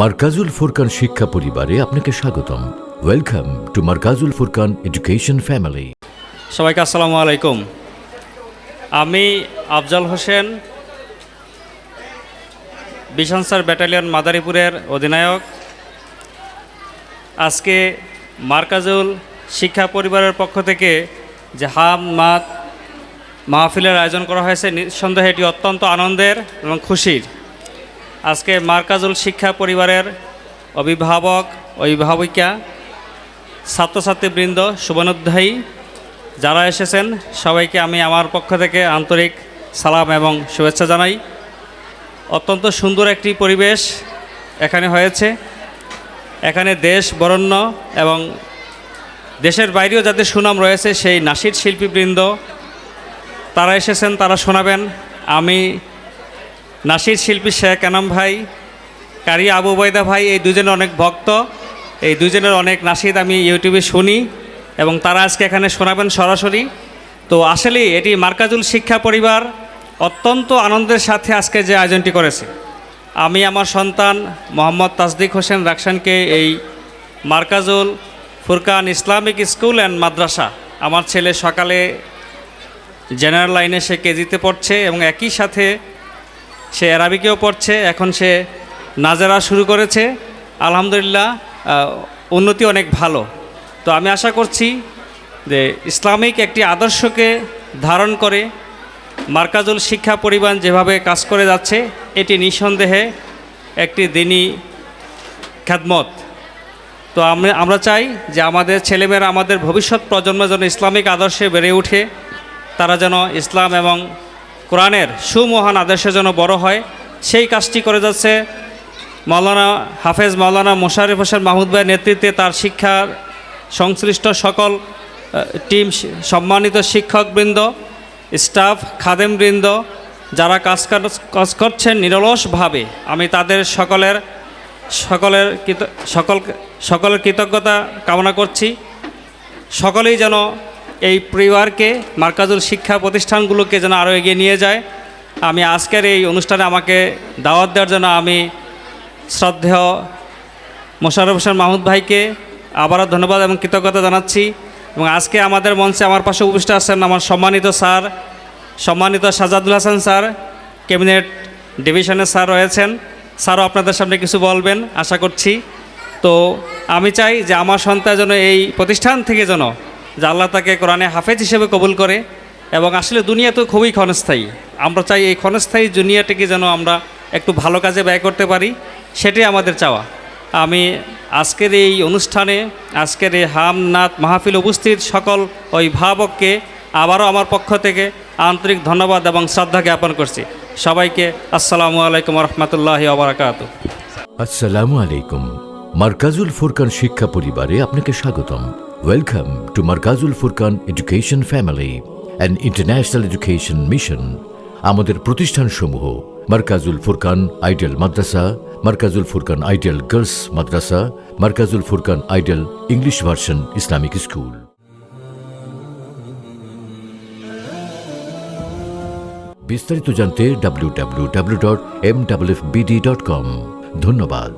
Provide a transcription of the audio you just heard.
মার্কাজুল ফুরকান শিক্ষা পরিবারে আপনাকে স্বাগতম। Welcome to Markazul Furqan education family সবাইকে আসসালামু আলাইকুম। আমি আফজাল হোসেন বিশানসার ব্যাটালিয়ন মাদারীপুরের অধিনায়ক। আজকে মার্কাজুল শিক্ষা পরিবারের পক্ষ থেকে যে হাম, মাত, মাহফিলের আয়োজন করা হয়েছে, নিঃসন্দেহে এটি অত্যন্ত আনন্দের এবং খুশির। আজকে মার্কাজুল শিক্ষা পরিবারের অভিভাবক, অভিভাবিকা, ছাত্রছাত্রীবৃন্দ, শুভানুধ্যায়ী যারা এসেছেন, সবাইকে আমি আমার পক্ষ থেকে আন্তরিক সালাম এবং শুভেচ্ছা জানাই। অত্যন্ত সুন্দর একটি পরিবেশ এখানে হয়েছে। এখানে দেশ বরণ্য এবং দেশের বাইরেও যাদের সুনাম রয়েছে, সেই নাসির শিল্পীবৃন্দ, তারা এসেছেন, তারা শোনাবেন। আমি নাসির শিল্পী শেখ এনাম ভাই, কারি আবু বৈদা ভাই, এই দুজনের অনেক ভক্ত। এই দুজনের অনেক নাসিদ আমি ইউটিউবে শুনি এবং তারা আজকে এখানে শোনাবেন সরাসরি। তো আসলে এটি মার্কাজুল শিক্ষা পরিবার অত্যন্ত আনন্দের সাথে আজকে যে আয়োজনটি করেছে। আমি আমার সন্তান মোহাম্মদ তাসদিক হোসেন রাকসানকে এই Markazul Furqan Islamic school and Madrasa আমার ছেলে সকালে জেনারেল লাইনে সে কেজিতে পড়ছে এবং একই সাথে সে অ্যারাবিকেও পড়ছে, এখন সে নাজারা শুরু করেছে। আলহামদুলিল্লাহ উন্নতি অনেক ভালো। তো আমি আশা করছি যে ইসলামিক একটি আদর্শকে ধারণ করে মার্কাজুল শিক্ষা পরিবার যেভাবে কাজ করে যাচ্ছে, এটি নিঃসন্দেহে একটি দিনই খ্যাদমত তো আমরা আমরা চাই যে আমাদের ছেলেমেয়েরা আমাদের ভবিষ্যৎ প্রজন্ম যেন ইসলামিক আদর্শে বেড়ে ওঠে তারা যেন ইসলাম এবং কোরআনের সুমহান আদর্শে যেন বড় হয়, সেই কাজটি করে যাচ্ছে মাওলানা হাফেজ মাওলানা মোশারিফ হোসেন মাহমুদ ভাইয়ের নেতৃত্বে তার শিক্ষার সংশ্লিষ্ট সকল টিম সম্মানিত শিক্ষকবৃন্দ, স্টাফ, খাদেমবৃন্দ যারা কাজ কাজ- করছেন নিরলসভাবে, আমি তাদের সকলের সকলের সকল সকলের কৃতজ্ঞতা কামনা করছি। সকলেই যেন এই পরিবারকে, মার্কাজুল শিক্ষা প্রতিষ্ঠানগুলোকে যেন আরও এগিয়ে নিয়ে যায়। আমি আজকের এই অনুষ্ঠানে আমাকে দাওয়াত দেওয়ার জন্য আমি শ্রদ্ধেয় মোশারফ হোসেন মাহমুদ ভাইকে আবারও ধন্যবাদ এবং কৃতজ্ঞতা জানাচ্ছি। এবং আজকে আমাদের মঞ্চে আমার পাশে উপস্থিত আছেন আমার সম্মানিত স্যার, সম্মানিত সাজাদুল হাসান স্যার, ক্যাবিনেট ডিভিশনের স্যার রয়েছেন। স্যারও আপনাদের সামনে কিছু বলবেন, আশা করছি। তো আমি চাই যে আমার সন্তান যেন এই প্রতিষ্ঠান থেকে যেন যে আল্লাহ তাকে কোরআনে হাফেজ হিসেবে কবুল করে এবং আসলে দুনিয়া তো খুবই ক্ষণস্থায়ী। আমরা চাই এই ক্ষণস্থায়ী দুনিয়াটিকে যেন আমরা একটু ভালো কাজে ব্যয় করতে পারি, সেটাই আমাদের চাওয়া। আমি আজকের এই অনুষ্ঠানে, আজকের এই হাম নাথ মাহফিল উপস্থিত সকল অভিভাবককে আবারও আমার পক্ষ থেকে আন্তরিক ধন্যবাদ এবং শ্রদ্ধা জ্ঞাপন করছি। সবাইকে আসসালামু আলাইকুম রহমতুল্লাহি ওবরাকাত। আসসালামু আলাইকুম। মার্কাজুল ফুরকান শিক্ষা পরিবারে আপনাকে স্বাগতম। Welcome to Markazul Furqan education family and international education mission আমাদের প্রতিষ্ঠানসমূহ Markazul Furqan ideal Madrasa, Markazul Furqan ideal girls Madrasa, Markazul Furqan ideal English version Islamic school. বিস্তারিত জানতে W W W dot M W dot com ধন্যবাদ।